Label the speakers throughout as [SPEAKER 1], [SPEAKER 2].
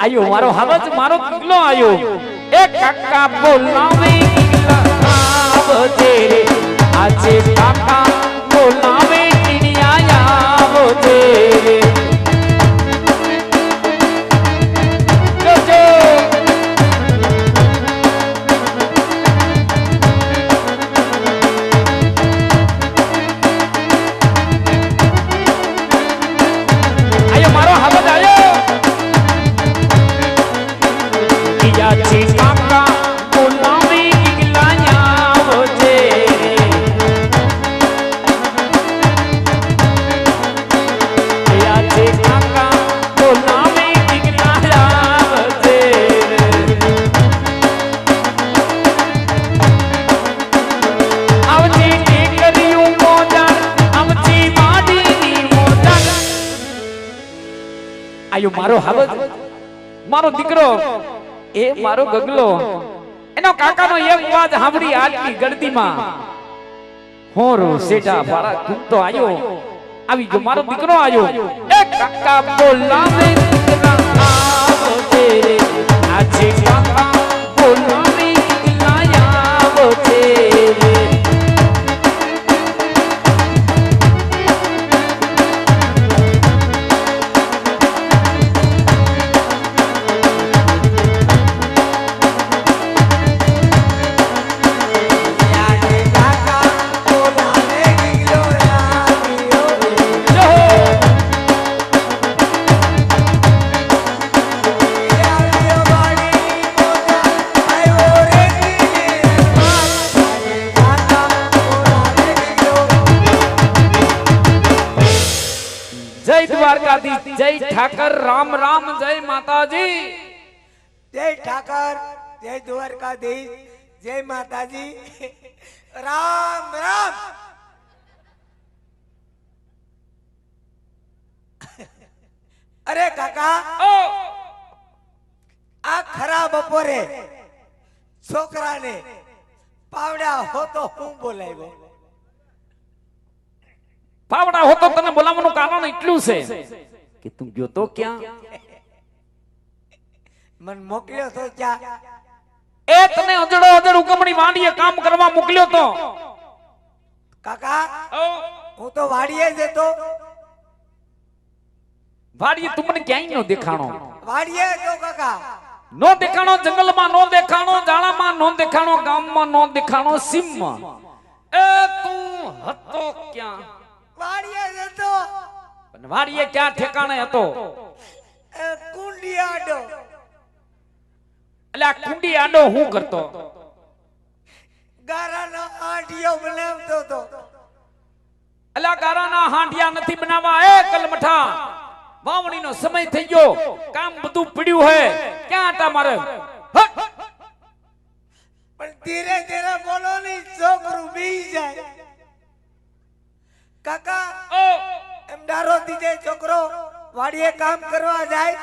[SPEAKER 1] આયો મારો હવજ મારો કિલ્લો આયો. એ કાકા બોલાવે દીકલા આવજે રે. આજે કાકા બોલાવે ટીણિયા આવજે રે. આયો મારો હવજ. મારો દીકરો. એ મારો ગગલો. એનો કાકાનો એક વાત સાંભળી આટલી ગળદીમાં હોરો સેટા પારા કૂદતો આયો. આવી ગયો મારો દીકરો આયો. એ કાકા બોલાવે. દીકરા આવજે રે આજે કાકા બોલાવે. દ્વારકાધીશ. જય ઠાકર રામ રામ જય માતાજી.
[SPEAKER 2] જય ઠાકર જય દ્વારકાધીશ જય માતાજી. રામ રામ. અરે કાકા આ ખરા બપોરે છોકરાને પાવડા હોતો હું બોલાવ્યો.
[SPEAKER 1] પાવડા હોતો તને બોલાવવાનું કારણ એટલું છે કે તું ગયો તો ક્યાં?
[SPEAKER 2] મન મોકલ્યો તો ક્યાં?
[SPEAKER 1] એ તને અજડો અજડ ઉકમણી વાડીએ કામ કરવા મોકલ્યો તો.
[SPEAKER 2] કાકા હું તો વાડીએ જતો
[SPEAKER 1] વાડીએ તું મને ક્યાંય નો દેખાણો.
[SPEAKER 2] વાડીએ હતો કાકા.
[SPEAKER 1] નો દેખાણો જંગલમાં નો દેખાણો જાળામાં નો દેખાણો ગામમાં નો દેખાણો સીમમાં. એ તું હતો ક્યાં?
[SPEAKER 2] વાડીએ જતો.
[SPEAKER 1] પણ વાડીએ ક્યાં ઠેકાણે હતો?
[SPEAKER 2] કુંડી આડો
[SPEAKER 1] એટલે આ કુંડી આડો હું કરતો?
[SPEAKER 2] ગારાનો આંટીઓ બનાવતો હતો.
[SPEAKER 1] એટલે ગારાના હાંડિયા નથી બનાવવા. એ કલમઠા વાવણીનો સમય થઈ ગયો. કામ બધું પડ્યું હે. ક્યાં હતા મારે?
[SPEAKER 2] પણ ધીરે ધીરે બોલો ની છોકરું બી જાય. કાકા
[SPEAKER 1] ઓ!
[SPEAKER 2] એમ ડારો દીજે છોકરો વાડીએ કામ કરવા જાય.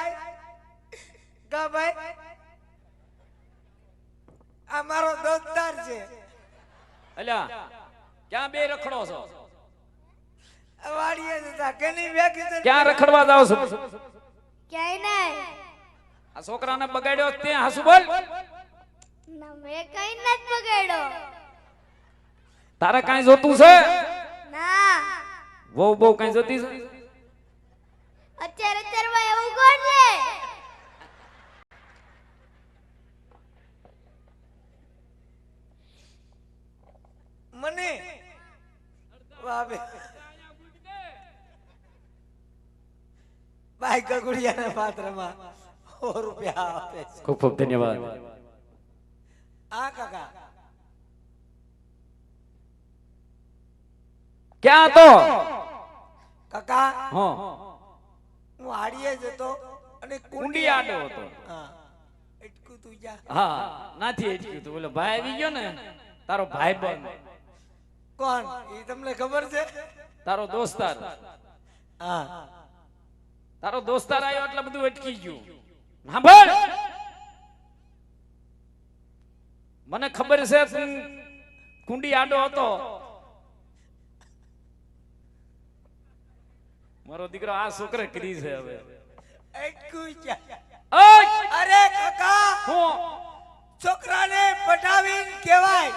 [SPEAKER 2] કા ભાઈ? આ મારો દોસ્તાર છે.
[SPEAKER 1] અલ્યા ક્યાં બે રખડો છો?
[SPEAKER 2] વાડીએ જતા કેની વેકી છે?
[SPEAKER 1] ક્યાં રખડવા જાવ છો?
[SPEAKER 3] ક્યાંય નહીં.
[SPEAKER 1] આ છોકરાને બગાડ્યો તે હાસુ બોલ.
[SPEAKER 3] ના મેં કઈ નથી બગાડ્યો.
[SPEAKER 1] તારે કાંઈ જોતું છે?
[SPEAKER 3] ના.
[SPEAKER 1] બહુ બહુ કઈ જોતી છે?
[SPEAKER 3] અત્યારે અત્યારમાં એવું કોણ લે
[SPEAKER 2] મને? વાહ બે ભાઈ ગગુડિયાના પાત્રમાં સો રૂપિયા આપે છે.
[SPEAKER 1] ખૂબ ખૂબ ધન્યવાદ.
[SPEAKER 2] આ કાકા.
[SPEAKER 1] ક્યાં તો
[SPEAKER 2] કાકા
[SPEAKER 1] હો.
[SPEAKER 2] હું હાડીએ જતો અને
[SPEAKER 1] કુંડી આડો હતો.
[SPEAKER 2] હા. અટકું તું જા.
[SPEAKER 1] હા નાથી અટકું તું. બોલો ભાઈ આવી ગયો ને તારો ભાઈ બન.
[SPEAKER 2] કોણ? એ તમને ખબર છે?
[SPEAKER 1] તારો દોસ્તાર.
[SPEAKER 2] હા.
[SPEAKER 1] તારો દોસ્તાર આવ્યો એટલે બધું અટકી ગયું. સાંભળ! મને ખબર છે કુંડી આડો હતો. મારો દીકરો આ છોકરે કરી છે હવે!
[SPEAKER 2] અરે કાકા
[SPEAKER 1] હું
[SPEAKER 2] છોકરાને પટાવીને કહેવાય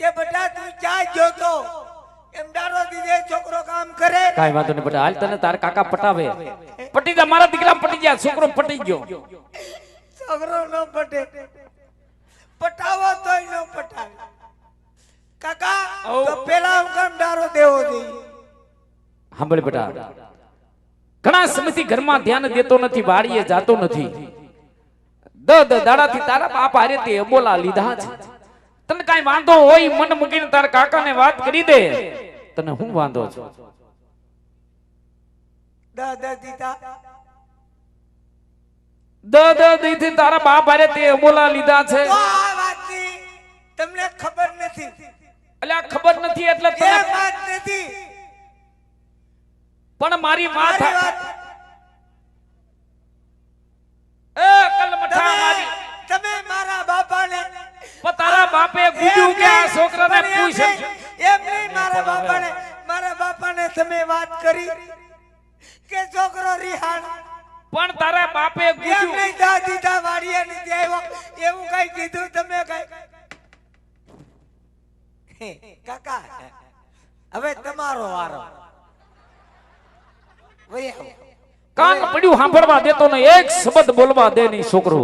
[SPEAKER 2] કે બટા તું ક્યાં ગયો તો? એમ દાડો દીધે છોકરો કામ કરે.
[SPEAKER 1] કાઈ વાંધો નહીં બટા હાલ તને તાર કાકા પટાવે પટી જા મારા દીકરા પટી ગયા છોકરો પટી ગયો.
[SPEAKER 2] છોકરો ન પટે. પટાવો તોય ન પટાવે. કાકા તો પેલા હું કામ દારો દેવો જોઈએ.
[SPEAKER 1] સાંભળ બેટા. ઘણા સમયથી ઘરમાં ધ્યાન દેતો નથી વાડીએ જાતો નથી. દ દ દાડાથી તારા બાપ હારે તે અબોલા લીધા છે. તને કાઈ વાંધો હોય મન મૂકીને તારા કાકાને વાત કરી દે. તને હું વાંધો છે?
[SPEAKER 2] દ
[SPEAKER 1] દ દ દીથી તારા બાપ હારે તે અબોલા લીધા છે.
[SPEAKER 2] તો આ વાતની તમને ખબર નથી.
[SPEAKER 1] એટલે ખબર નથી એટલે તને
[SPEAKER 2] વાત નથી.
[SPEAKER 1] પણ મારી વાત એ કલમઠા મારી.
[SPEAKER 2] તમે મારા બાપાને
[SPEAKER 1] તારા બાપે કીધું કે આ છોકરાને
[SPEAKER 2] એમ
[SPEAKER 1] પૂછ
[SPEAKER 2] એમ નહીં મારા બાપાને મારા બાપાને તમે વાત કરી કે છોકરો રિહાણ.
[SPEAKER 1] પણ તારા બાપે
[SPEAKER 2] એમ
[SPEAKER 1] કીધું
[SPEAKER 2] નહીં દા દીધા વાડીએ નથી આવ્યો. એવું કઈ કીધું તમે કઈ? કાકા હવે તમારો વારો.
[SPEAKER 1] કાન પડ્યું સાંભળવા દેતો ને એક શબ્દ બોલવા દે નહીં છોકરો.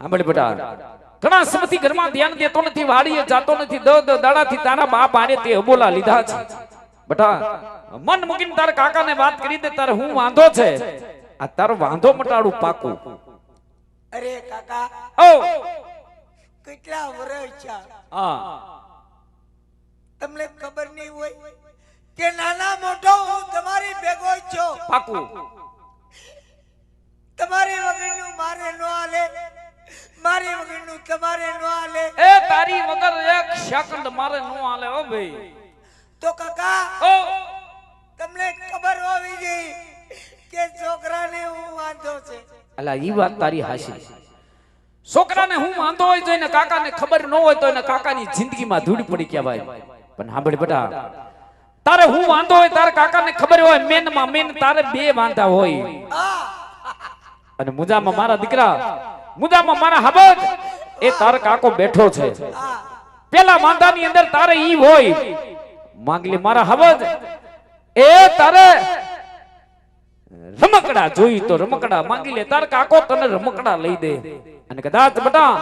[SPEAKER 1] સાંભળ બેટા. ઘણા સમયથી ઘરમાં ધ્યાન દેતો નથી વાડીએ જાતો નથી. દ દ દાડાથી તારા બાપ આરે તે અબોલા લીધા છે. બેટા મન મૂકીને તારા કાકાને વાત કરી દે તારે હું વાંધો છે? આ તારો વાંધો મટાડું પાકું.
[SPEAKER 2] અરે કાકા.
[SPEAKER 1] ઓ!
[SPEAKER 2] કેટલા વર્ષ
[SPEAKER 1] હા.
[SPEAKER 2] તમને ખબર નહીં હોય? કે નાના મોટો હું તમારી ભેગો જ છું?
[SPEAKER 1] પાકું.
[SPEAKER 2] તમારી વગરનું મારે નો હાલે. મારી વગરનું તમારે નો હાલે.
[SPEAKER 1] એ તારી વગર એક સેકન્ડ મારે નો આલે ઓ ભાઈ.
[SPEAKER 2] તો કાકા
[SPEAKER 1] ઓ.
[SPEAKER 2] તમને ખબર હોવી જોઈએ કે છોકરાને હું વાંધો છે.
[SPEAKER 1] અલા ઈ વાત તારી હાશી છોકરાને હું વાંધો હોય તો એને કાકાને ખબર ન હોય તો એને કાકાની જિંદગીમાં ધૂળ પડી કહેવાય. પણ સાંભળ બેટા તારે હું વાંધો હોય, તારે કાકાને ખબર હોય મેનમાં મેન તારે બે વાંધા હોય. અને મુજામાં મારા દીકરા, મુજામાં મારા હબજ, એ તારો કાકો બેઠો છે. પેલા વાંધાની અંદર તારે ઈ હોય. માંગલી મારા હબજ, એ તારે રમકડા જોઈ તો રમકડા. માંગી લે, તાર કાકો તને રમકડા લઈ દે. અને કદાચ બટા,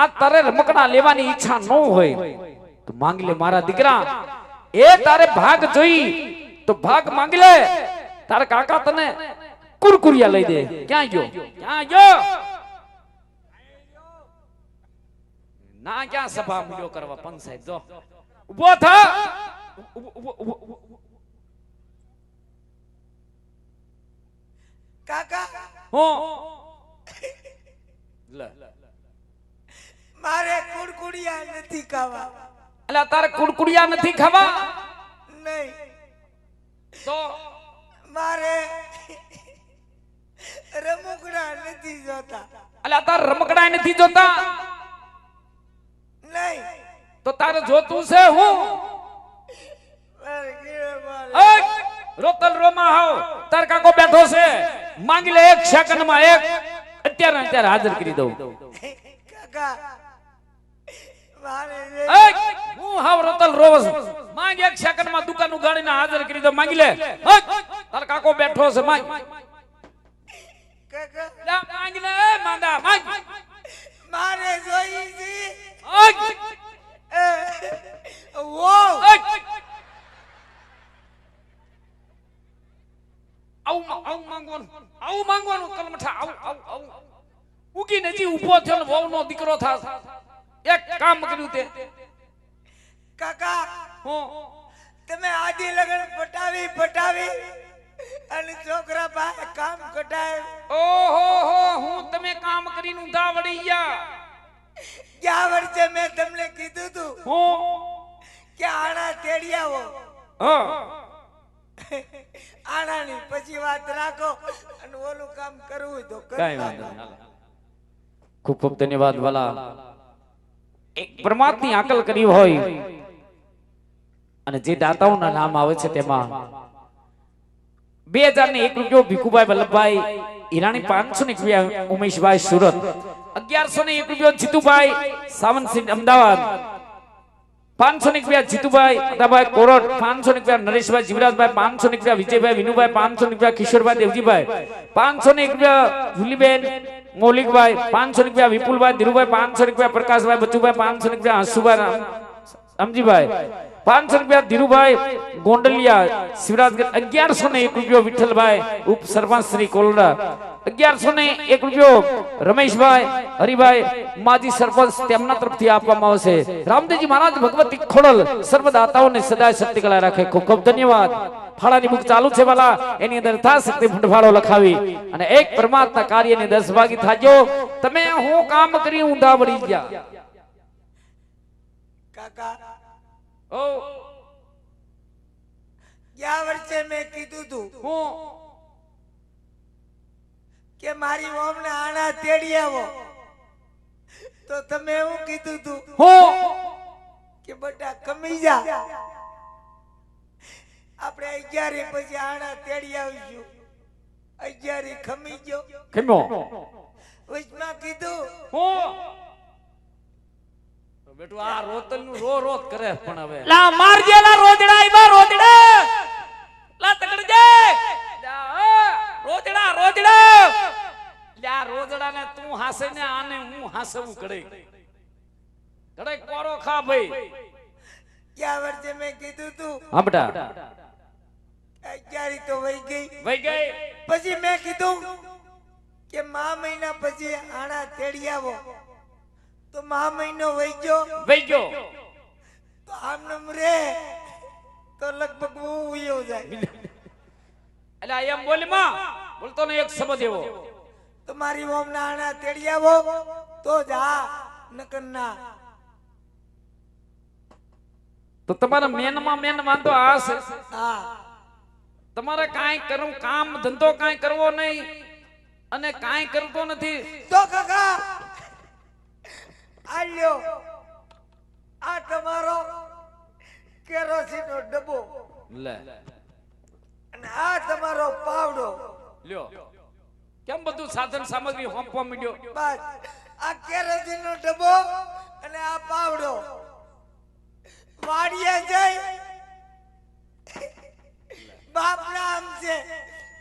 [SPEAKER 1] આ તારે રમકડા લેવાની ઈચ્છા ન હોય. તો માંગી લે મારા દીકરા એ તારે ભાગ જોઈ તો ભાગ માંગી લે. તારા કાકા તને કુરકુરિયા લઈ દે. ક્યાં ગયો? ક્યાં ગયો? ના ક્યાં સભા મૂલ્યો કરવા? પંચાયત જો. ઊભો થા.
[SPEAKER 2] કાકા.
[SPEAKER 1] હું. લે.
[SPEAKER 2] મારે કુરકુરિયા નથી ખાવા.
[SPEAKER 1] અલા તારે કુડકુડિયા નથી ખાવા?
[SPEAKER 2] નહીં.
[SPEAKER 1] તો?
[SPEAKER 2] મારે રમકડા નથી જોતા.
[SPEAKER 1] અલા તાર રમકડા નથી જોતા?
[SPEAKER 2] નહીં.
[SPEAKER 1] તો તારે જોતું છે હું? રોતલ રોમા હાવ. તાર કાકો બેઠો છે. માંગી લે એક સેકન્ડમાં એક. અત્યારે અત્યારે હાજર કરી દઉં.
[SPEAKER 2] કાકા!
[SPEAKER 1] હું હાવ રોતલ રોવસ. માંગ એક સેકન્ડમાં દુકાન ઉગાડીને હાજર કરી માંગી લે. તાર કાકો બેઠો છે માંગ.
[SPEAKER 2] કાકા
[SPEAKER 1] માંગ લે માંદા માંગ.
[SPEAKER 2] મારે જોઈ છે વો
[SPEAKER 1] આવું આવું માંગવાનું આવું માંગવાનું. કલમઠા આવું આવું આવું. ઉગીને જી ઊભો થયો ને વહુનો દીકરો થાસ એક કામ કર્યું તે.
[SPEAKER 2] કાકા
[SPEAKER 1] હું.
[SPEAKER 2] તમે આદિ લગન પટાવી પટાવી અને છોકરા પાસે કામ કટાય
[SPEAKER 1] ઓહો હો હું તમે કામ કરીને ઊંધા વળી ગયા
[SPEAKER 2] ગયા વર્ષે મેં તમને કીધું તું
[SPEAKER 1] હું.
[SPEAKER 2] કે આણા તેડી આવો
[SPEAKER 1] હા.
[SPEAKER 2] આણાની પછી વાત રાખો અને ઓલું કામ કરવું હોય તો
[SPEAKER 1] કઈ વાંધો ખૂબ ખૂબ ધન્યવાદ વાલા. પરમાત્મની આકલ કરી હોય. અને જે દાતાઓના નામ આવે છે તેમાં બે હજાર ને એક રૂપિયો ભીખુભાઈ વલ્લભભાઈ ઈરાણી પાંચસો ને ઉમેશભાઈ સુરત. અગિયારસો ને એક રૂપિયો જીતુભાઈ સાવંતસિંહ અમદાવાદ. પાંચસો ને રૂપિયા જીતુભાઈ અદાભાઈ કોરટ. પાંચસો ને રૂપિયા નરેશભાઈ, જીવરાજભાઈ. પાંચસો ને રૂપિયા વિજયભાઈ, વિનુભાઈ. પાંચસો ને રૂપિયા કિશોરભાઈ, દેવજીભાઈ. પાંચસો ને એક રૂપિયા જુલીબેન મૌલિકભાઈ પાંચસો રૂપિયા વિપુલભાઈ ધીરુભાઈ પાંચસો રૂપિયા પ્રકાશભાઈ બચુભાઈ પાંચસો રૂપિયા હસુભાઈ રામ- સમજીભાઈ? પાંચસો રૂપિયા ધીરુભાઈ, ગોંડલિયા શિવરાજ અગિયારસો ને એક રૂપિયો વિઠ્ઠલભાઈ, ઉપ સરપંચ શ્રી કોલડા. અગિયારસો ને એક રૂપિયો રમેશભાઈ, હરિભાઈ, માજી સરપંચ તેમના તરફથી આપવામાં આવશે. રામદેવજી મહારાજ, ભગવતી ખોડલ સર્વદાતાઓને સદાય શક્તિ કલા રાખે. ખૂબ ખૂબ ધન્યવાદ. ફાળાની બુક ચાલુ છે વાલા. એની અંદર યથાશક્તિ ફંડફાળો લખાવી અને એક પરમાત્મા કાર્યની દસ ભાગી થાજો. તમે હું કામ કરી ઊંધા વળી ગયા.
[SPEAKER 2] કાકા
[SPEAKER 1] ઓ.
[SPEAKER 2] ગયા વર્ષે મેં કીધું તું
[SPEAKER 1] હું?
[SPEAKER 2] કે મારી ઓમ ને આણા તેડી આવો. તો તમે એવું કીધું તું
[SPEAKER 1] હું?
[SPEAKER 2] કે બટા કમી જા. આપણે અગિયારી પછી આણા તેડી આવીશું. અગિયારી ખમી ગયો. વચમાં કીધું
[SPEAKER 1] હું? બેટું આ રોતનનું રો રોત કરે પણ હવે.
[SPEAKER 4] લા મારજે લા રોજડા આયવા રોજડા લા તકડજે. રોજડા રોજડા
[SPEAKER 1] લા રોજડા ને તું હાસે ને આને હું હાસવું કડે કડે કોરો ખા ભાઈ.
[SPEAKER 2] ક્યાં વર્ષે મેં કીધું તું?
[SPEAKER 1] હા બેટા.
[SPEAKER 2] અગિયારી તો વહી ગઈ.
[SPEAKER 1] વઈ ગઈ.
[SPEAKER 2] પછી મેં કીધું કે મા મહિના પછી આણા તેડી આવો. તો મા મહિનો
[SPEAKER 1] વઈ ગયો.
[SPEAKER 2] તો આમ નમ રે. તો લગભગ હું ઉયો જાય.
[SPEAKER 1] એટલે એમ બોલમાં બોલતો ને એક શબ્દ એવો.
[SPEAKER 2] તો ઓમ નાણા તેડી આવો. તો જા નકર ના.
[SPEAKER 1] તો તમારા મેનમાં મેન વાંધો આ છે
[SPEAKER 2] હા.
[SPEAKER 1] તમારે કાંઈ કરવું કામ ધંધો કાંઈ કરવો નહીં. અને કાંઈ કરતો નથી.
[SPEAKER 2] તો કાકા આ લ્યો આ તમારો કેરોસીન નો ડબ્બો.
[SPEAKER 1] લે.
[SPEAKER 2] અને આ તમારો પાવડો.
[SPEAKER 1] લ્યો. કેમ બધું સાધન સામગ્રી હોંપવા માંડ્યો?
[SPEAKER 2] બસ. આ કેરોસીન નો ડબ્બો અને આ પાવડો. વાડીએ જઈ બાપના આમ છે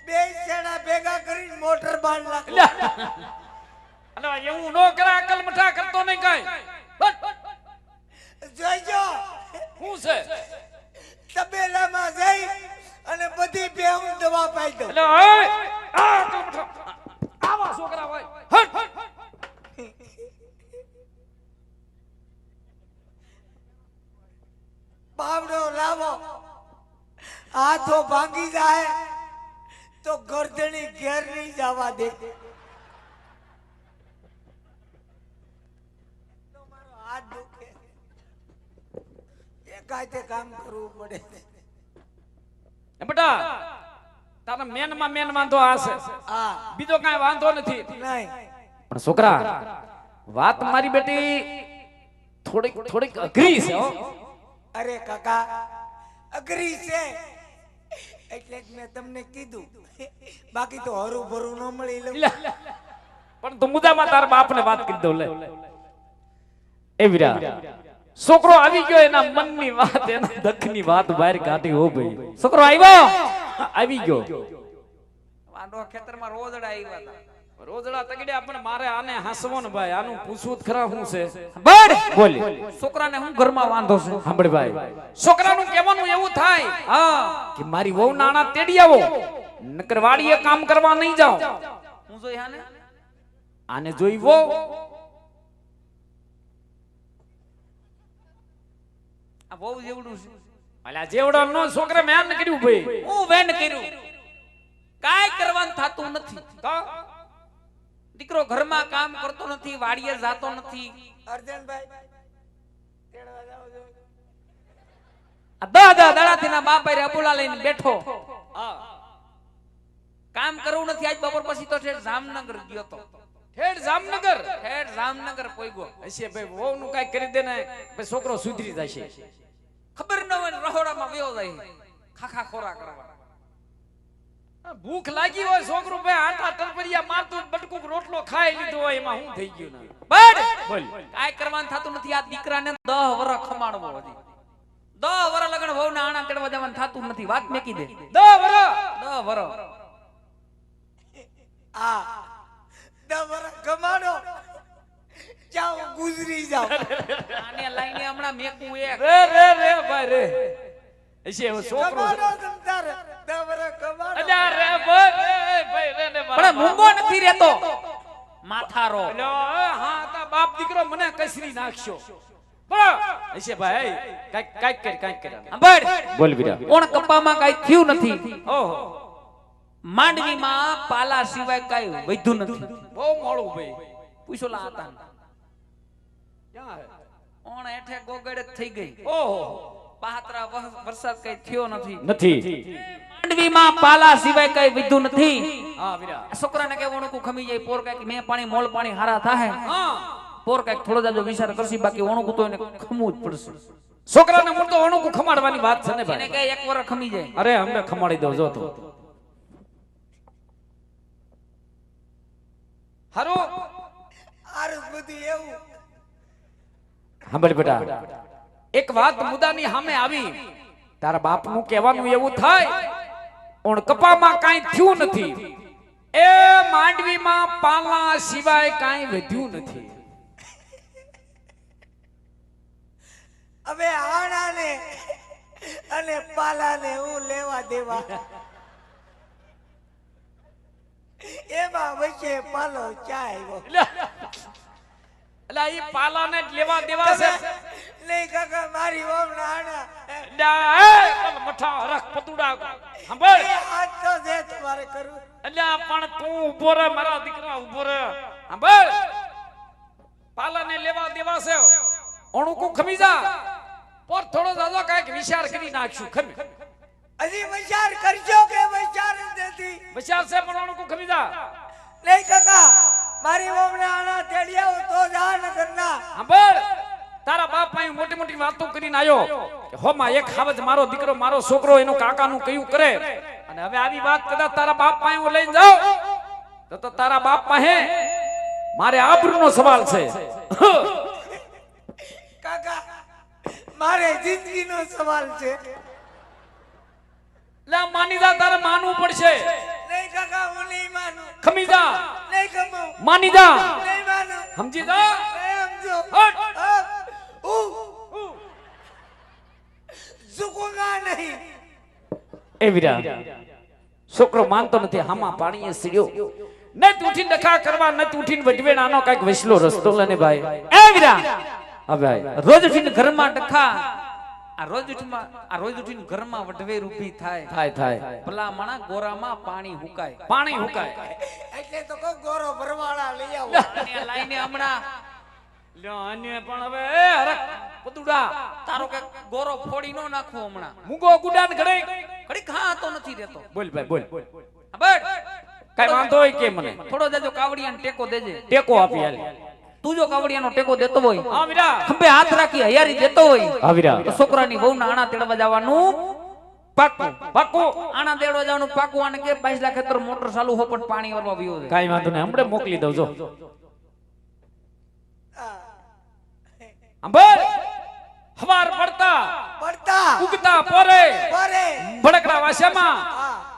[SPEAKER 2] બે છેડા ભેગા કરીને મોટર બાંધ નાખો.
[SPEAKER 1] અલે એવું નો કરે અકલ મઠા કરતો નહીં કાઈ.
[SPEAKER 2] જોઈજો.
[SPEAKER 1] શું છે?
[SPEAKER 2] તબેલામાં જઈ અને બધી બેહું દવા પાઈ દો
[SPEAKER 1] એટલે આ તો આવા છોકરા હોય. હટ.
[SPEAKER 2] પાવડો લાવો. હાથો ભાંગી જાય તો ગરદણી ઘેર નહીં જવા દે તો મારો હાથ દુખે એકાતે કામ કરવું પડે.
[SPEAKER 1] બેટા તારા મેનમાં મેન વાંધો આ છે
[SPEAKER 2] હા.
[SPEAKER 1] બીજો કાંઈ વાંધો નથી.
[SPEAKER 2] નહીં.
[SPEAKER 1] પણ છોકરા વાત મારી બેટી થોડીક થોડીક અઘરી છે.
[SPEAKER 2] અરે કાકા અઘરી છે. એટલે જ મેં તમને કીધું. બાકી તો હરું ભરું ન મળી
[SPEAKER 1] લે. પણ તું મુદ્દામાં તારા બાપને વાત કરી દઉં લે. એ વીરા છોકરો આવી ગયો એના મનની વાત એના દખની વાત બહાર કાઢી હો ભાઈ. છોકરો આવ્યો? આવી ગયો.
[SPEAKER 4] વાંડો ખેતરમાં રોજડા આવ્યા હતા.
[SPEAKER 1] રોજડા તગડ્યા પણ મારે આને હાસવો ને ભાઈ આનું પૂછવું જ ખરા શું છે?
[SPEAKER 4] બડ
[SPEAKER 1] બોલી.
[SPEAKER 4] છોકરાને હું ઘરમાં વાંધો છે?
[SPEAKER 1] સાંભળ ભાઈ. છોકરાનું કહેવાનું એવું થાય
[SPEAKER 4] હા
[SPEAKER 1] કે મારી વહુ નાણા તેડી આવો. નકર વાડીએ કામ કરવા નહીં જાઓ.
[SPEAKER 4] હું જોઈ હાને?
[SPEAKER 1] આને જોઈ વહુ?
[SPEAKER 4] આ બહુ જેવડું છે.
[SPEAKER 1] અલા જેવડો નો છોકરા મેન કર્યું ભાઈ.
[SPEAKER 4] હું વેન કર્યું. કાંઈ કરવાનું થાતું નથી.
[SPEAKER 1] તો
[SPEAKER 4] દીકરો ઘરમાં કામ કરતો નથી વાડીએ જાતો નથી.
[SPEAKER 2] અર્જનભાઈ તેડવા જાઓ છો?
[SPEAKER 4] દા દા દાડાથી ના બાપા રે અબુલા લઈને બેઠો. કામ કરવું નથી આજ બપોર પછી તો જામનગર ગયો તો.
[SPEAKER 1] ઠેઠ જામનગર.
[SPEAKER 4] હેડ જામનગર પોઈગો
[SPEAKER 1] હશે ભાઈ વહુ નું કઈ કરી દે ને ભાઈ છોકરો સુધરી જશે.
[SPEAKER 4] ખબર ન હોય રહોડામાં વયો જાય. ખાખા ખોરા કરવા.
[SPEAKER 1] ભૂખ લાગી હોય છોકરો ભાઈ આટા ટરપરિયા મારતું બટકુક રોટલો ખાઈ લીધો હોય એમાં શું થઈ ગયું ને?
[SPEAKER 4] બડ
[SPEAKER 1] બોલ.
[SPEAKER 4] કાઈ કરવાનું થતું નથી. આ દીકરાને દહ વર ખમાડવો હતી 10 વર લગન વહુ ના આણા તેડવા દેવાનું થતું નથી. વાત મેકી દે.
[SPEAKER 1] દો બરો
[SPEAKER 4] દહ વર.
[SPEAKER 2] આ દવરા ગમાડો. જાઓ ગુજરી જાઓ.
[SPEAKER 4] આને લઈને હમણાં મેકું એક.
[SPEAKER 1] રે રે રે ભાઈ રે. એસે છોકરો છે.
[SPEAKER 2] ગમાડો તમ તારે. દવરા
[SPEAKER 1] રે ભાઈ ભાઈ રે ને
[SPEAKER 4] પણ મૂંગો નથી રહેતો. માથારો.
[SPEAKER 1] અલ્યા, હા તા બાપ દીકરો મને કસરી નાખશો. એસે ભાઈ કાઈક કાઈક કર કાઈક કર. બોલ બીરા
[SPEAKER 4] કોણ કપ્પામાં કાંઈ થયું નથી.
[SPEAKER 1] ઓહો.
[SPEAKER 4] માંડવીમાં પાલા સિવાય કઈ વધ્યું નથી.
[SPEAKER 1] બહુ મોડું ભાઈ.
[SPEAKER 4] પૂછો લા હતા
[SPEAKER 1] ક્યાં હે?
[SPEAKER 4] ઓણ એઠે ગોગડે થઈ ગઈ.
[SPEAKER 1] ઓહો.
[SPEAKER 4] પાત્રા વરસાદ કઈ થયો નથી.
[SPEAKER 1] નથી.
[SPEAKER 4] માંડવીમાં પાલા સિવાય કઈ વિધુ નથી.
[SPEAKER 1] હા વીરા
[SPEAKER 4] છોકરાને કે ઓણકું ખમી જાય પોર કંઈક મેં પાણી મોલ પાણી હારા થાય
[SPEAKER 1] હા.
[SPEAKER 4] પોર કંઈક થોડો જાજો વિચાર કરશી બાકી ઓણકું તો એને ખમવું જ પડશે.
[SPEAKER 1] છોકરાને મૂળ તો અણુકું ખમાડવાની વાત છે ને
[SPEAKER 4] એને કે એક વર ખમી જાય.
[SPEAKER 1] અરે અમને ખમાડી દો જો તો. હારું?
[SPEAKER 2] આરસ બધું એવું.
[SPEAKER 1] સાંભળ બેટા એક વાત મુદ્દાની સામે આવી. તારા બાપનું કહેવાનું એવું થાય ઓણ કપામાં કાંઈ થયું નથી. એ માંડવીમાં પાલા સિવાય કાંઈ વધ્યું નથી.
[SPEAKER 2] હવે આણાને અને પાલાને હું લેવા દેવા. એમાં વચ્ચે પાલો ચાય
[SPEAKER 1] એટલે એ પાલાને જ લેવા દેવા છે.
[SPEAKER 2] નહીં કાકા મારી ઓમ
[SPEAKER 1] એટલે એ મઠા રખ પતુડા સાંભળ.
[SPEAKER 2] આજ તો જે તમારે કરું
[SPEAKER 1] એટલે પણ તું ઊભો રે મારા દીકરા ઊભો રે. સાંભળ. પાલાને લેવા દેવા છે. અણુકું ખમી જા. પર થોડો દાદો કાંઈક વિચાર કરી નાખશું ખમી
[SPEAKER 2] હજી વિચાર કરજો કે વિચાર જ નથી.
[SPEAKER 1] વિચાર છે પણ અણુકું ખમી જા
[SPEAKER 2] નહીં કાકા મારી ઓમને આણા તેડી આવો તો જા કરના
[SPEAKER 1] સાંભળ તારા બાપ અહીં મોટી મોટી વાતો કરીને આવ્યો કે હો માં એક હાવજ મારો દીકરો મારો છોકરો એનો કાકાનું કયું કરે? અને હવે આવી વાત કદાચ તારા બાપ પાસે હું લઈને જાઉં? તો તો તારા બાપ પાસે મારે આબરૂનો સવાલ છે.
[SPEAKER 2] કાકા મારે જિંદગીનો સવાલ છે.
[SPEAKER 1] લે માની જા તારે માનવું પડશે.
[SPEAKER 2] નહીં કાકા હું નહીં માનું.
[SPEAKER 1] ખમી જા.
[SPEAKER 2] નહીં ગમું
[SPEAKER 1] માની જા.
[SPEAKER 2] નહીં માનું.
[SPEAKER 1] સમજી જા.
[SPEAKER 2] સમજો.
[SPEAKER 1] હટ.
[SPEAKER 2] ઉ. ઝુકુંગા નહીં.
[SPEAKER 1] એ વિરા છોકરો માનતો નથી હામાં પાણીએ સીડ્યો. ને તૂઠી ડખા કરવા ને ઉઠીને વઢવેણ આનો કાંઈક વસલો રસ્તો લને ભાઈ.
[SPEAKER 4] એ વિરા.
[SPEAKER 1] હા ભાઈ
[SPEAKER 4] રોજ ઉઠીને ઘરમાં ડખા. આ રોજ ઉઠીમાં આ રોજ ઉઠીને ઘરમાં વઢવેર ઊભી થાય.
[SPEAKER 1] થાય થાય.
[SPEAKER 4] ભલા માણા ગોરામાં પાણી હુકાય.
[SPEAKER 1] પાણી હુકાય.
[SPEAKER 2] એટલે તો કહું ગોરો ભરવાળા લઈ આવો.
[SPEAKER 4] અને લાઈને હમણાં.
[SPEAKER 1] લ્યો, આને પણ હવે એ હરખ પતુડા
[SPEAKER 4] તારો કે ગોરો ફોડી નો નાખવો હમણાં.
[SPEAKER 1] મૂગો ગુડાન ઘડે.
[SPEAKER 4] ઘડીક હા નથી રહેતો.
[SPEAKER 1] બોલ ભાઈ બોલ.
[SPEAKER 4] હા, બસ.
[SPEAKER 1] કાઈ વાંધો હોય કે મને?
[SPEAKER 4] થોડો જાજો કાવડિયાને ટેકો દેજે.
[SPEAKER 1] ટેકો આપી હાલ.
[SPEAKER 4] તું જો કાવડિયાનો ટેકો દેતો હોય ખંભે હાથ રાખી હૈયારી દેતો હોય તો છોકરાની બહુ આણા તેડવા જવાનું
[SPEAKER 1] પાકું પાકું.
[SPEAKER 4] આણા તેડવા જવાનું પાકું. આને કે બાઈસલા ખેતર મોટર ચાલુ હો પણ પાણી વરવા વિયો
[SPEAKER 1] કાઈ વાંધો નહીં હમણે મોકલી દઉં જો. અંબર હવાર પડતા
[SPEAKER 2] પડતા
[SPEAKER 1] ઉગતા પોરે
[SPEAKER 2] પરે.
[SPEAKER 1] ભડકડા વાસ્યામાં.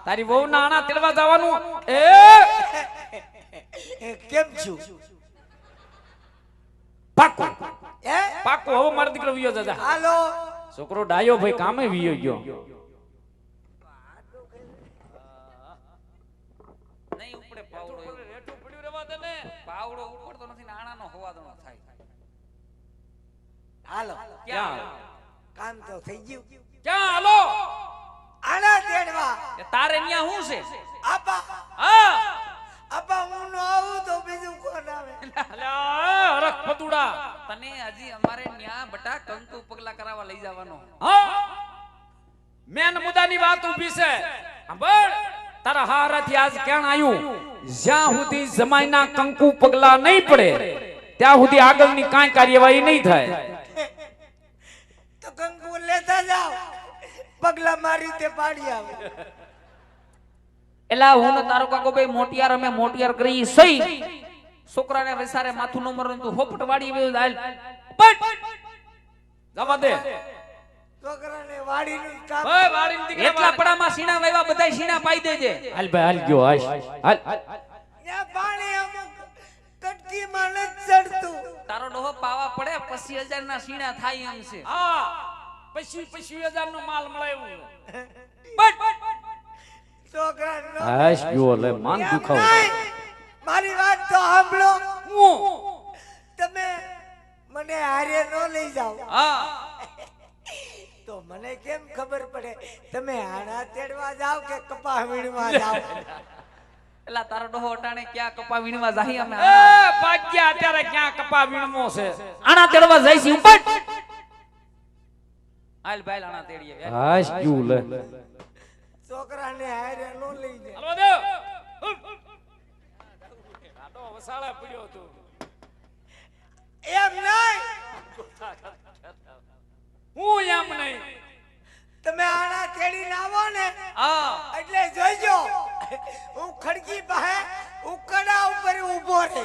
[SPEAKER 1] તારી વહુ ના આણા તેડવા જવાનું. એ
[SPEAKER 2] એ! કેમ છું?
[SPEAKER 1] પાક્કું
[SPEAKER 2] એ
[SPEAKER 1] પાકો. હવે મારો દીકરો વિયો દાદા
[SPEAKER 2] હાલો.
[SPEAKER 1] છોકરો ડાયો ભાઈ કામે વિયો ગયો.
[SPEAKER 4] નહીં ઉપડે પાવડો એવો. પાવડો ઉપડતો નથી ને આણાનો હવાદણો થાય.
[SPEAKER 2] હાલો.
[SPEAKER 1] ક્યાં
[SPEAKER 2] કામ તો થઈ ગયું.
[SPEAKER 1] ક્યાં હાલો?
[SPEAKER 2] આણા તેડવા.
[SPEAKER 4] તારે ન્યા શું છે?
[SPEAKER 2] આપા.
[SPEAKER 4] હા.
[SPEAKER 2] આપા હું ન આવું તો બીજું કોણ આવે?
[SPEAKER 1] અલ્યા, ફતુડા. પતુડા
[SPEAKER 4] તને હજી અમારે ન્યા બટા કંકુ પગલા કરાવવા લઈ જવાનો.
[SPEAKER 1] હા. મેન મુદ્દાની વાત ઊભી છે. સાંભળ તારા હારાથી આજ ક્યાં આવ્યું જ્યાં સુધી જમાઈના કંકુ પગલા નહીં પડે ત્યાં સુધી આગળની કાંઈ કાર્યવાહી નહીં થાય.
[SPEAKER 2] તો કંકુ લેતા જાવ પગલા મારી તે પાડી આવે.
[SPEAKER 4] એલા હું ને તારો કાકો ભાઈ મોટિયાર અમે મોટિયાર કરી સહી. છોકરાને વિસારે માથું ન મરન તું હોપટ વાડી વેલ હાલ. બટ
[SPEAKER 1] જવા દે.
[SPEAKER 2] છોકરાને વાડીનું જ કામ
[SPEAKER 1] ઓય વાડીને દીકરા
[SPEAKER 4] એટલા પડામાં સીણા વાવ્યા બધાય સીણા પાઈ દેજે.
[SPEAKER 1] હાલ ભાઈ હાલ ગયો હાલ. હાલ.
[SPEAKER 2] ત્યાં પાણી અમુક કટકીમાં નથી ચડતું.
[SPEAKER 4] તારો ડોહો પાવા પડે પચીસ હજાર ના સીણા થાય એમ છે.
[SPEAKER 1] હા. પછી પછી હજાર નો માલ મળે
[SPEAKER 4] બટ
[SPEAKER 2] છોકરાને ન-
[SPEAKER 1] હાશ ગયો લે માન દુખાવો.
[SPEAKER 2] મારી વાત તો સાંભળો.
[SPEAKER 1] હું?
[SPEAKER 2] તમે મને હારે ન લઈ જાઓ.
[SPEAKER 4] હા.
[SPEAKER 2] તો મને કેમ ખબર પડે? તમે હાડા તેડવા જાવ કે કપા વીણવા જાઓ?
[SPEAKER 4] એલા તારો ડોહો અટાણે ક્યાં કપા વીણવા જાહી અમે?
[SPEAKER 1] એ ભાગ્યા અત્યારે ક્યાં કપા વીણમો છે?
[SPEAKER 4] આણા તેડવા જાય ઉપર હાલ ભાઈ આણા તેડીએ.
[SPEAKER 1] હાશ લે
[SPEAKER 2] છોકરાને હારે ન લઈ જાય.
[SPEAKER 1] હાલો દે આડો વસાળા પડ્યો તું
[SPEAKER 2] એમ નહીં?
[SPEAKER 1] હું એમ નહીં.
[SPEAKER 2] તમે આણા તેડીને આવો ને.
[SPEAKER 4] હા.
[SPEAKER 2] એટલે જોઈજો. હું ખડકી પાસે ઉકડા ઉપર ઊભો રહે.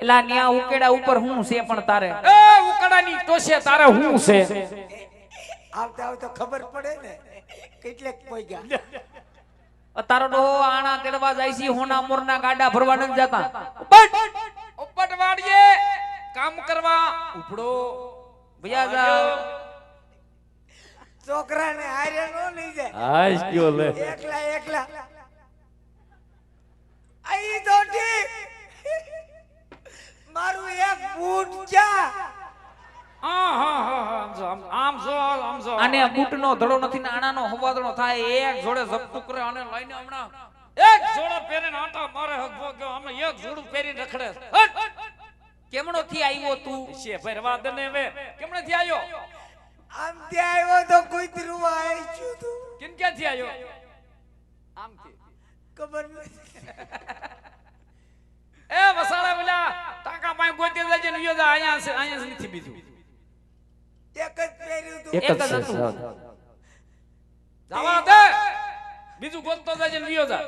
[SPEAKER 4] એલા ન્યા ઉકેડા ઉપર હું છે પણ તારે?
[SPEAKER 1] એ ઉકડાની ટોસે તારે હું છે?
[SPEAKER 2] આવતા આવતા ખબર પડે ને. કેટલેક પોગ્યા
[SPEAKER 4] તારો ડોહો આણા તેડવા જાય છે હોના મોરના ગાડા ભરવા નથી જતા. ઉપટ
[SPEAKER 1] ઉપટ વાડીએ! કામ કરવા ઉપડો.
[SPEAKER 4] ભયા જાવ
[SPEAKER 2] છોકરાને હારે નો લઈ જાય.
[SPEAKER 1] હાશ કયો લે.
[SPEAKER 2] એકલા એકલા. આઈ તો ઠીક મારું એક બૂટ ક્યાં?
[SPEAKER 1] હા હા હા હા, આમ જો, આમ- આમ જો.
[SPEAKER 4] આને બૂટનો ધડો નથી ને આણાનો હવાદણો થાય એક જોડે ઝપટું કરે આને લઈને હમણાં
[SPEAKER 1] એક જોડો પહેરીને આટા મારે હક ભોગ્યો અમે એક જોડું પહેરીને રખડે. હટ!
[SPEAKER 4] કેમણો થી આવ્યો તું?
[SPEAKER 1] છે ભરવા દે ને વે કેમણે થી આવ્યો?
[SPEAKER 2] આમ ત્યાં આવ્યો તો કૂતરું આવી છું તું.
[SPEAKER 1] કિન ક્યાંથી આવ્યો? આમથી
[SPEAKER 2] ખબર નથી
[SPEAKER 1] એ વસાડા બોલા ટાકા પાઈ ગોતી લેજે ને યો જા અહીંયા છે અહીંયા નથી બીજું.
[SPEAKER 2] એક જ પહેર્યું
[SPEAKER 4] એક જ હતું
[SPEAKER 1] જવા દે. બીજું ગોતતો જાય ને જા.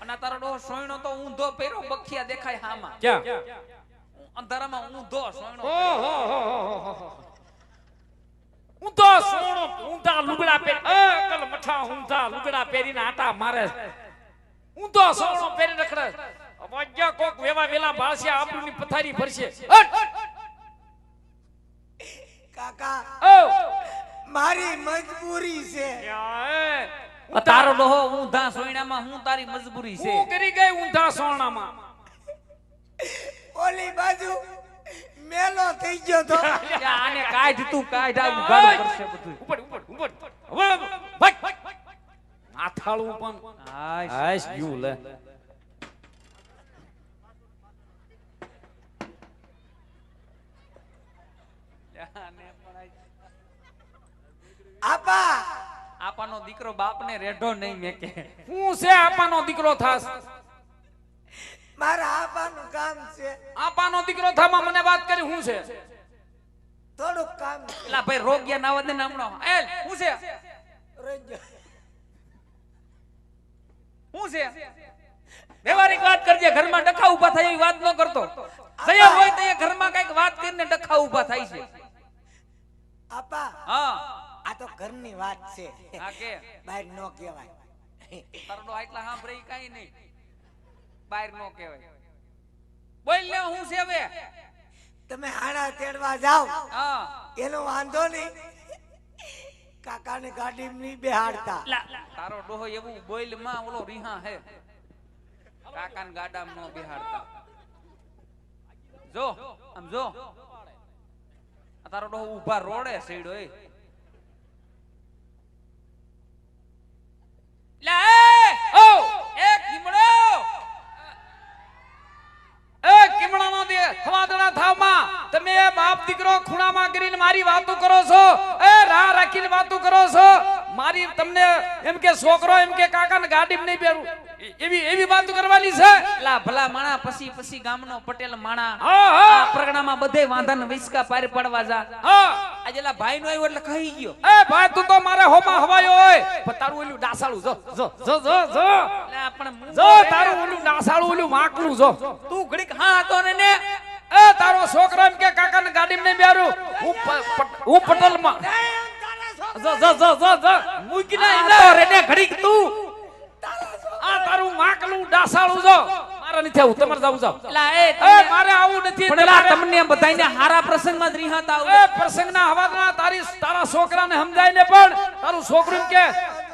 [SPEAKER 4] અને તારો ડો સોયણો તો ઊંધો પહેર્યો બખિયા દેખાય હામાં.
[SPEAKER 1] ક્યાં?
[SPEAKER 4] અંધારામાં ઊંધો સોયણો
[SPEAKER 1] ઓ હો હો હો હો હો ઊંધો સોણો ઊંધા લુગડા પહેર એ કલ મઠા ઊંધા લુગડા પહેરીને આટા મારે. ઊંધો સોણો પહેરી રખડે વાગ્યા કોક વેવા વેલા ભાળશે આબરૂની પથારી ભરશે. હટ!
[SPEAKER 2] કાકા મારી મજબૂરી છે.
[SPEAKER 4] તારો ડોહો ઊંધા સોયણામાં હું તારી મજબૂરી છે?
[SPEAKER 1] હું કરી ગઈ ઊંધા સોણામાં
[SPEAKER 2] ઓલી બાજુ મેલો થઈ ગયો તો.
[SPEAKER 4] આને કાઢ તું કાઢ આ ઉઘાડું કરશે બધું.
[SPEAKER 1] ઉપર ઉપર ઉપર હવે ભાગ માથાળું પણ.
[SPEAKER 4] હાય
[SPEAKER 1] હાશ ગયું લે.
[SPEAKER 2] આપા!
[SPEAKER 4] આપાનો દીકરો બાપને રેઢો નહીં મેકે.
[SPEAKER 1] હું છે આપાનો દીકરો થાસ
[SPEAKER 2] મારા આપાનું કામ છે.
[SPEAKER 1] આપાનો દીકરો થામાં મને વાત કરી હું છે?
[SPEAKER 2] થોડુંક કામ.
[SPEAKER 4] એલા ભાઈ રોગ્યા ના વધે ને હમણાં. એલ હું છે?
[SPEAKER 2] રોગ્ય.
[SPEAKER 4] હું છે? વ્યવહારિક વાત કરજે ઘરમાં ડખા ઊભા થાય એવી વાત ન કરતો. સહયોગ હોય તો એ ઘરમાં કંઈક વાત કરીને ડખા ઊભા થાય છે.
[SPEAKER 2] આપા.
[SPEAKER 4] હા.
[SPEAKER 2] આ તો ઘરની વાત છે.
[SPEAKER 4] હા કે.
[SPEAKER 2] બહાર નો કહેવાય.
[SPEAKER 4] તારો આટલા સાંભળી કઈ નહીં. બહાર નો કહેવાય. બોલ લે હું છે હવે?
[SPEAKER 2] તમે હાડા તેડવા જાઓ.
[SPEAKER 4] હા.
[SPEAKER 2] એનો વાંધો નહીં. કાકાને ગાડી ની બેહાડતા.
[SPEAKER 4] તારો ડોહો એવું બોલમાં ઓલો રીહા હે. કાકાને ગાડામાં નો બેહાડતા. જો આમ જો. તારો ડોહો ઊભા રોડે સીડો એ. લા ઓ! એ કીમડો
[SPEAKER 1] એ કિમણાનો દે હવાદણા થાવમાં તમે એ બાપ દીકરો ખૂણામાં કરીને મારી વાતો કરો છો? એ રાહ રાખીને વાતો કરો છો? મારી તમને એમ કે છોકરો એમ કે કાકાને ગાડીમાં નહીં એ- એવી એવી વાત કરવાની છે?
[SPEAKER 4] લા ભલા માણા પછી પછી ગામનો પટેલ માણા. આ પ્રગણામાં બધે વાંધાને વિસકા પાર પાડવા જા. આજે લા ભાઈ નો આવ્યો એટલે કહી ગયો.
[SPEAKER 1] એ ભાઈ તું તો મારા હોમાં હવાયો હોય. પણ તારું ઓલું ડાસાળું જો જો જો જો જો
[SPEAKER 4] આપણે
[SPEAKER 1] જો. તારું ઓલું ડાસાળું ઓલું માકલું જો.
[SPEAKER 4] તું ઘડીક હા હતો ને ને.
[SPEAKER 1] એ તારો છોકરો એમ કે કાકાને ગાડીમાં નહીં બેહારું. હું હું પટેલમાં
[SPEAKER 2] તારા
[SPEAKER 1] જો જો જો જો
[SPEAKER 4] રે ને ઘડીક તું
[SPEAKER 1] તારું માકલું ડાસાળું જો. મારા નથી આવું તમારે જાવું જાવ
[SPEAKER 4] એલા એ
[SPEAKER 1] એ મારે આવું નથી
[SPEAKER 4] પણ એલા
[SPEAKER 1] તમારે-
[SPEAKER 4] તમને બધાયને હારા પ્રસંગમાં જ રિહાતા.
[SPEAKER 1] એ પ્રસંગના હવાના તારી તારા છોકરાને સમજાય ને પણ તારું છોકરું કે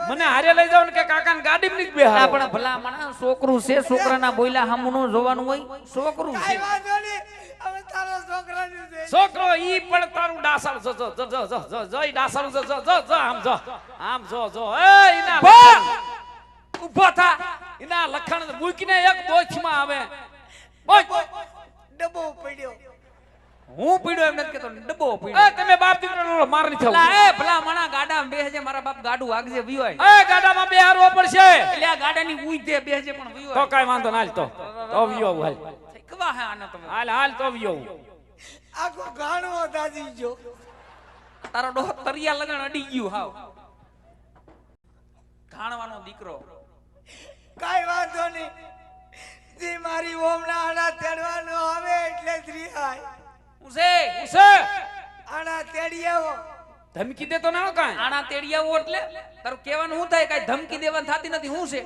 [SPEAKER 1] મને હારે લઈ જાવ ને કે કાકાને ગાડીમાં નહીં
[SPEAKER 4] બે
[SPEAKER 1] બેહારો
[SPEAKER 4] પણ ભલા માણસ છોકરું છે છોકરાના બોયલા હામુનું જોવાનું હોય છોકરું છે.
[SPEAKER 2] કાંઈ વાંધો નહીં. હવે તારા છોકરાનું છે.
[SPEAKER 1] છોકરો ઈ પણ તારું ડાસાળ જો જો જો જો જો જો ઈ ડાસાળું જો જો જો જો આમ જો આમ જો જો. એ ઈના. ઊભો થા. એના લખણ મૂકીને એક દોછમાં આવે. ઓય
[SPEAKER 2] ડબ્બો પડ્યો.
[SPEAKER 4] હું પીડ્યો એમ નથી કેતો ડબ્બો પીડ્યો.
[SPEAKER 1] એ તમે બાપ દીકરો માર નહીં થવું
[SPEAKER 4] એ ભલા માણા ગાડામાં બેહજે મારા બાપ ગાડું આગજે વિયો
[SPEAKER 1] એ ગાડામાં બેહારવો પડશે.
[SPEAKER 4] એટલે આ ગાડાની ઉઈ દે બેહજે પણ
[SPEAKER 1] તો
[SPEAKER 4] વિયોય
[SPEAKER 1] કાઈ વાંધો ના હાલ તો. તો વિયો હાલ.
[SPEAKER 4] કવા હે આને તમે?
[SPEAKER 1] હાલ હાલ તો વિયો
[SPEAKER 2] આખો ગાણો દાજી જો
[SPEAKER 4] તારો ડોહ તરિયા લગન અડી ગયું હાવ. ગાણવાનો દીકરો.
[SPEAKER 2] કાંઈ વાંધો નહીં. જે મારી ઓમના આના તેડવાનો આવે એટલે જ આય
[SPEAKER 4] હું છે
[SPEAKER 1] ઉસે.
[SPEAKER 2] આના તેડી આવો.
[SPEAKER 1] ધમકી દેતો ના કાંઈ?
[SPEAKER 4] આના તેડી આવો એટલે? તારું કહેવાનું શું થાય? કાંઈ ધમકી દેવાનું થતી નથી? હું છે?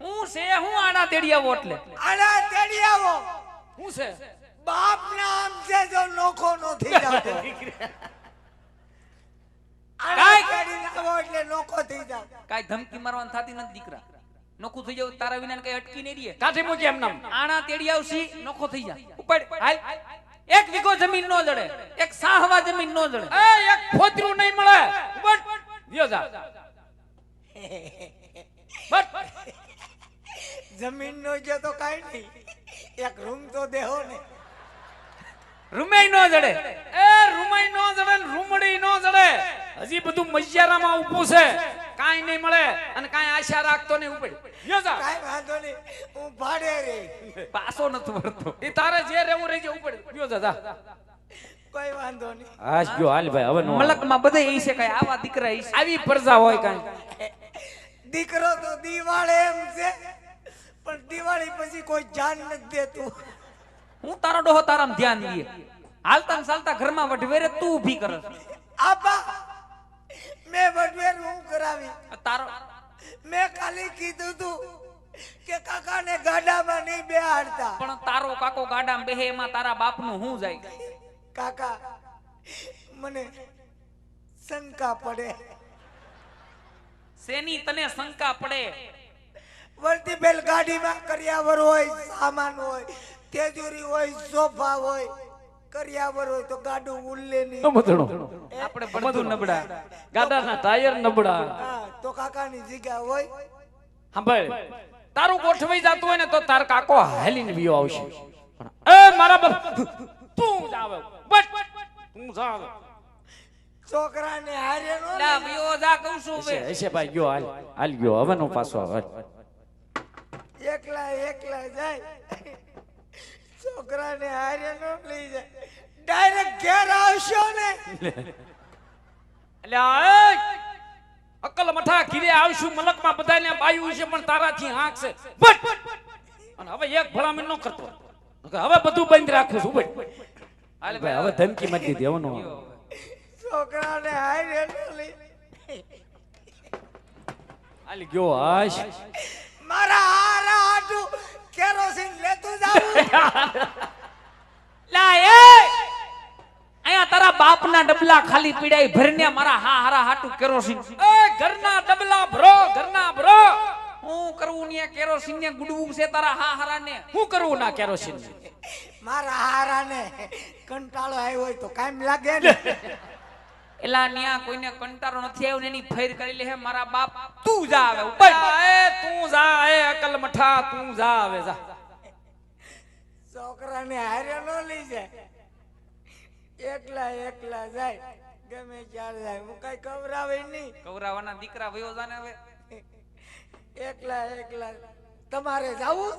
[SPEAKER 4] હું છે? હું આના તેડી આવો એટલે?
[SPEAKER 2] આના તેડી આવો.
[SPEAKER 1] હું છે?
[SPEAKER 2] બાપ નામ છે જો નોખો નો થઈ જતો.
[SPEAKER 4] કાંઈ-
[SPEAKER 2] કાઢી નાખો એટલે નોખો થઈ જાવ.
[SPEAKER 4] કાઈ ધમકી મારવાનું થતી નથી દીકરા. નોખું થઈ જાવ તારા વિના કઈ અટકી નહીં રહે
[SPEAKER 1] કાઠી મૂકી એમ નામ.
[SPEAKER 4] આણા તેડી આવશી નોખો થઈ જા. ઉપાડ હાલ. એક વીઘો જમીન નો જડે એક સાહવા જમીન નો જડે.
[SPEAKER 1] એ એક ફોતરું નહીં મળે. બટ વિયો જા. બટ
[SPEAKER 2] જમીન નો છે તો કાઈ નહીં. એક રૂમ તો દેહો ને.
[SPEAKER 4] રૂમે નો જડે.
[SPEAKER 1] એ રૂમાઈ નો જડે રૂમડી નો જડે. હજી બધું મૈયારામાં ઉભું છે. કાંઈ નહીં મળે અને કાંઈ આશા રાખતો નહીં ઉપડે. જા.
[SPEAKER 2] કાંઈ વાંધો નહીં. હું ભાડે રે
[SPEAKER 4] પાસો નથી વળતો.
[SPEAKER 1] એ તારે જે રહેવું રહેજે ઉપડે. વિયો જા જા.
[SPEAKER 2] કોઈ વાંધો નહીં.
[SPEAKER 1] આજ ગયો હાલ ભાઈ હવે
[SPEAKER 4] મલકમાં બધે એ છે કઈ. આવા દીકરા એ
[SPEAKER 1] આવી પ્રજા હોય કાઈ.
[SPEAKER 2] દીકરો તો દિવાળે એમ છે પણ દિવાળી પછી કોઈ જાન નથી દેતું.
[SPEAKER 4] હું તારો ડોહો તારામાં ધ્યાન દઈએ. હાલતા ચાલતા ઘરમાં વઢવેરે તું ઊભી કરસ
[SPEAKER 2] આપા મેં વડવેર હું કરાવી?
[SPEAKER 4] તારો.
[SPEAKER 2] મેં ખાલી કીધું તું કે કાકાને ગાડામાં નહીં બેહાડતા.
[SPEAKER 4] પણ તારો કાકો ગાડામાં બેહે એમાં તારા બાપનું હું જાય?
[SPEAKER 2] કાકા મને શંકા પડે.
[SPEAKER 4] શેની તને શંકા પડે?
[SPEAKER 2] વળતી બેલ ગાડીમાં કરિયાવર હોય સામાન હોય તેજુરી હોય સોફા હોય કરિયાવર હોય તો ગાડું ઉલ્લે નહીં.
[SPEAKER 4] આપણે બધું નબળા
[SPEAKER 1] ગાડાના ટાયર નબળા.
[SPEAKER 2] તો કાકાની જગ્યા હોય.
[SPEAKER 1] સાંભળ તારું ગોઠવાઈ જાતું હોય ને તો તાર કાકો હાલીને વિયો આવશે. પણ એ મારા બાપ તું જ આવે બસ તું જ આવે.
[SPEAKER 2] છોકરાને હારે નો
[SPEAKER 4] લા વિયો જા કહું છું
[SPEAKER 1] હશે
[SPEAKER 4] હવે.
[SPEAKER 1] હશે ભાઈ ગયો હાલ હાલ ગયો. હવે નો પાછો આવે.
[SPEAKER 2] એકલા એકલા જાય. છોકરાને હારે નો લઈ જાય. ડાયરેક્ટ ઘેર આવશો ને.
[SPEAKER 1] એટલે અકલ મઠા ઘીરે આવશું મલકમાં બધાને બાયું છે પણ તારાથી આંખ છે. અને હવે એક ભલામણ ન કરતો. હવે બધું બંધ રાખું છું ભાઈ
[SPEAKER 4] હાલે
[SPEAKER 1] ભાઈ હવે ધમકી મત દીધી હવે નો
[SPEAKER 2] છોકરાને હારે નો લઈ.
[SPEAKER 1] હાલ ગયો હાશ
[SPEAKER 2] મારા કેરોસીન લેતું જાવું
[SPEAKER 4] લા એ! અહીંયા તારા બાપના ડબલા ખાલી પીડાઈ ભરને મારા હા હારા હાટુ કેરોસીન
[SPEAKER 1] એ ઘરના ડબલા ભરો ઘરના ભરો.
[SPEAKER 4] હું કરવું ને કેરોસીન ને ગુડવું છે તારા હા હારા ને
[SPEAKER 1] હું કરવું ના કેરોસીન
[SPEAKER 2] મારા હારાને કંટાળો આવ્યો હોય તો કામ લાગે ને.
[SPEAKER 4] એલા ન્યા કોઈને કંટારો નથી આવ્યો ને એની ફેર કરી લે હે મારા બાપ તું જા આવે ઉપર
[SPEAKER 1] એ તું જા એ અકલ મઠા તું જા આવે જા.
[SPEAKER 2] છોકરાને હારે નો લઈ જાય. એકલા એકલા જાય ગમે ચાર જાય. હું કઈ કવરાવે નહીં.
[SPEAKER 4] કવરાવાના દીકરા વયો જાને હવે.
[SPEAKER 2] એકલા એકલા તમારે જાવું?